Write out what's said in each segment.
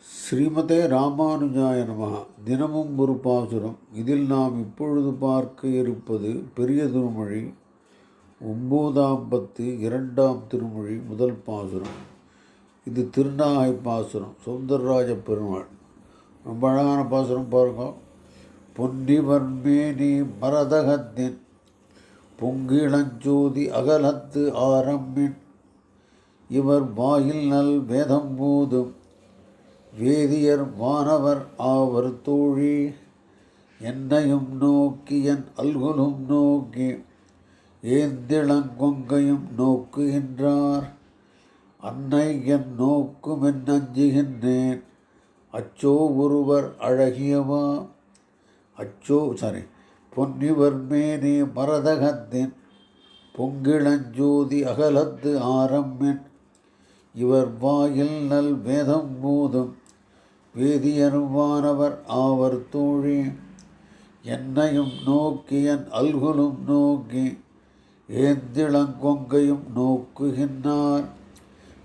ஸ்ரீமதே ராமானுஜாய நமः. தினமும் ஒரு பாசுரம். இதில் நாம் இப்பொழுது பார்க்க இருப்பது பெரிய திருமொழி ஒம்போதாம் பத்து இரண்டாம் திருமொழி முதல் பாசுரம். இது திருநாகை பாசுரம் சுந்தரராஜ பெருமாள். ரொம்ப அழகான பாசுரம் பாருங்க. பொன்னிவர்மேனி மரதகத்தின் பொங்கிளஞ்சோதி அகலத்து ஆரம்பின். இவர் வாயில் நல் வேதம் போதும். வேதியர் வானவர் ஆவர் தோழி. என்னையும் நோக்கி என் அல்குலும் நோக்கி ஏந்திளங்கொங்கையும் நோக்குகின்றார். அன்னை என் நோக்கும் என் அஞ்சுகின்றேன் அச்சோ ஒருவர் அழகியவா? அச்சோ சாரி பொன்னிவர் மேனே மரதகத்தின். பொங்கிளஞ்சோதி அகலத்து ஆரம்பின். இவர் வாயில் நல் வேதம் மூதும். வேதியருவானவர் ஆவர் தோழி. என்னையும் நோக்கி என் அல்குலும் நோக்கி ஏந்திளங்கொங்கையும் நோக்குகின்றார்.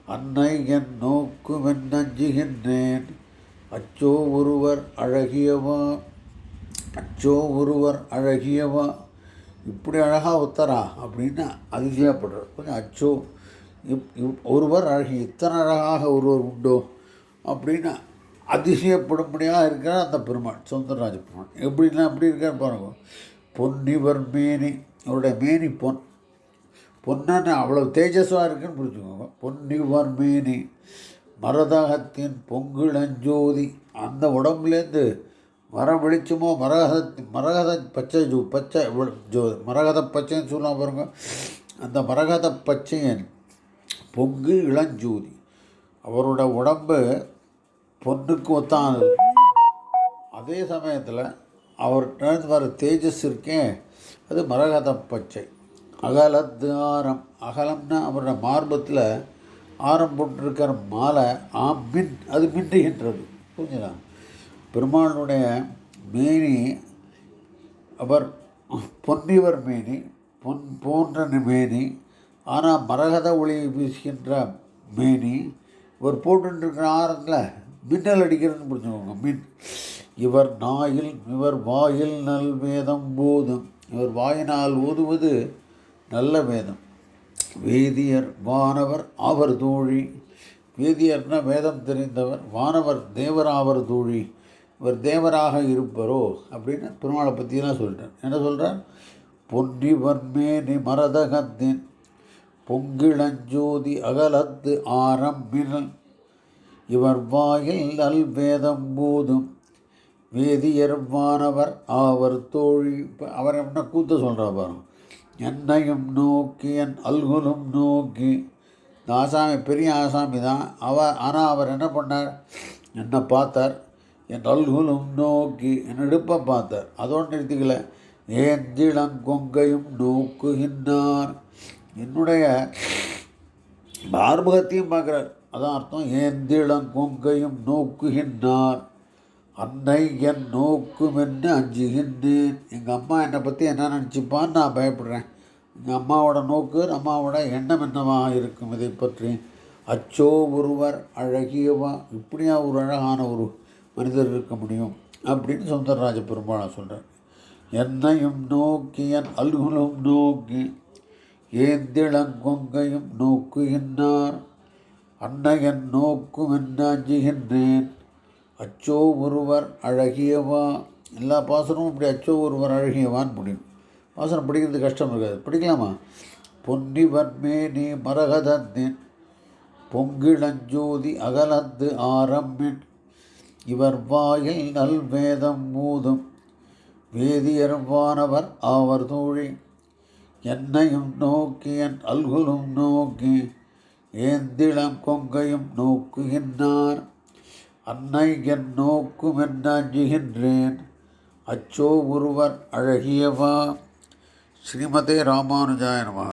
அன்னை என் நோக்குமென் நஞ்சுகின்றேன். அச்சோ ஒருவர் அழகியவா? அச்சோ ஒருவர் அழகியவா? இப்படி அழகாக ஒத்தரா? அப்படின்னு அதிசயப்படுறார். கொஞ்சம் அச்சோ இப் இப் ஒருவர் அழகி இத்தனை அழகாக ஒருவர் உண்டோ? அப்படின்னு அதிசயப்படும்படியாக இருக்கிறார் அந்த பெருமாள் சுந்தரராஜ பெருமாள். எப்படின்னா எப்படி இருக்கார் பாருங்க. பொன்னிவர் மேனி அவருடைய மேனி பொன். பொன்னு அவ்வளோ தேஜஸ்வாக இருக்குன்னு புரிஞ்சுக்கோங்க. பொன்னிவர் மேனி மரதகத்தின் பொங்குளஞ்சோதி அந்த உடம்புலேருந்து மர வெளிச்சமோ மரகத மரகத பச்சை ஜூ பச்சை ஜோ மரகத பச்சைன்னு சொல்லலாம் பாருங்க. அந்த மரகத பச்சையன் பொங்கு இளஞ்சூதி அவரோட உடம்பு பொண்ணுக்கு ஒத்தானது. அதே சமயத்தில் அவர்கிட்ட வர தேஜஸ் இருக்கே அது மரகத பச்சை. அகலத்து ஆரம் அகலம்னா அவரோட மார்பத்தில் ஆரம் போட்டிருக்கிற மாலை ஆ மின் அது மின்னுகின்றது புரிஞ்சுதா? பெருமாளுடைய மேனி அவர் பொன்னிவர் மேனி பொன் போன்ற மேனி ஆனால் மரகத ஒளி வீசுகின்ற மேனி இவர் போட்டுருக்கிற ஆரத்தில் மின்னல் அடிக்கிறதுன்னு புரிஞ்சுக்கோங்க. மின் இவர் நாயில் இவர் வாயில் நல் வேதம் போதும். இவர் வாயினால் ஓதுவது நல்ல வேதம். வேதியர் வானவர் அவர் தோழி. வேதியர்னா வேதம் தெரிந்தவர் வானவர் தேவர் ஆவர் தோழி. இவர் தேவராக இருப்பரோ அப்படின்னு பெருமாளை பற்றியெல்லாம் சொல்லிட்டார். என்ன சொல்கிறார் பொன்னிவர் மேனி மரதகத்தின் பொங்கிளஞ்சோதி அகலத்து ஆரம்பினல். இவர் வாயில் நல்வேதம் போதும். வேதியர் வானவர் தோழி. இப்போ அவர் என்ன கூத்த சொல்கிறா பாருங்க என்னையும் நோக்கி என் அல்குலும் நோக்கி. இந்த ஆசாமி பெரிய ஆசாமி தான். அவர் ஆனால் அவர் என்ன பண்ணார்? என்னை பார்த்தார். என் அல்குலும் நோக்கி. என் இடுப்பை பார்த்தார். அதோடு நிறுத்திக்கல. ஏந்திளங்கொங்கையும் நோக்குகின்றார். என்னுடைய மார்பகத்தையும் பார்க்குறார். அதான் அர்த்தம் ஏந்திளங்கொங்கையும் நோக்குகின்றார் அன்னை என் நோக்கும் என்று அஞ்சுகின்றேன். எங்கள் அம்மா என்னை பற்றி என்ன நினச்சிப்பான்னு நான் பயப்படுறேன். எங்கள் அம்மாவோட நோக்கு அம்மாவோட எண்ணம் என்னவாக இருக்கும் இதை பற்றி? அச்சோ ஒருவர் அழகியவா? இப்படியா ஒரு அழகான ஒரு மனிதர் இருக்க முடியும்? அப்படின்னு சுந்தரராஜ பெருமாளா சொல்கிறார் என்னையும் நோக்கி என் அல்குலும் நோக்கி ஏந்திளங்கொங்கையும் நோக்குகின்றார் அன்னையன் நோக்கும் என்னாஞ்சுகின்றேன். அச்சோ ஒருவர் அழகியவா? எல்லா பாசனமும் இப்படி அச்சோ ஒருவர் அழகியவான்னு முடியும். பாசனம் பிடிக்கிறது கஷ்டம் இருக்காது. பிடிக்கலாமா? பொன்னிவன்மே நீ மரகதந்தின் பொங்கிளஞ்சோதி அகலத்து ஆரம்பின். இவர் வாயில் நல்வேதம் மூதும் வேதியர் வானவர் ஆவர் தோழி என்னையும் நோக்கி என் அல்குலும் நோக்கி. ஏந்திளம் கொங்கையும் நோக்குகின்றார். அன்னை என் நோக்கும் என்னஞ்சுகின்றேன். அச்சோ ஒருவர் அழகியவா? ஸ்ரீமதே ராமானுஜாய நமः.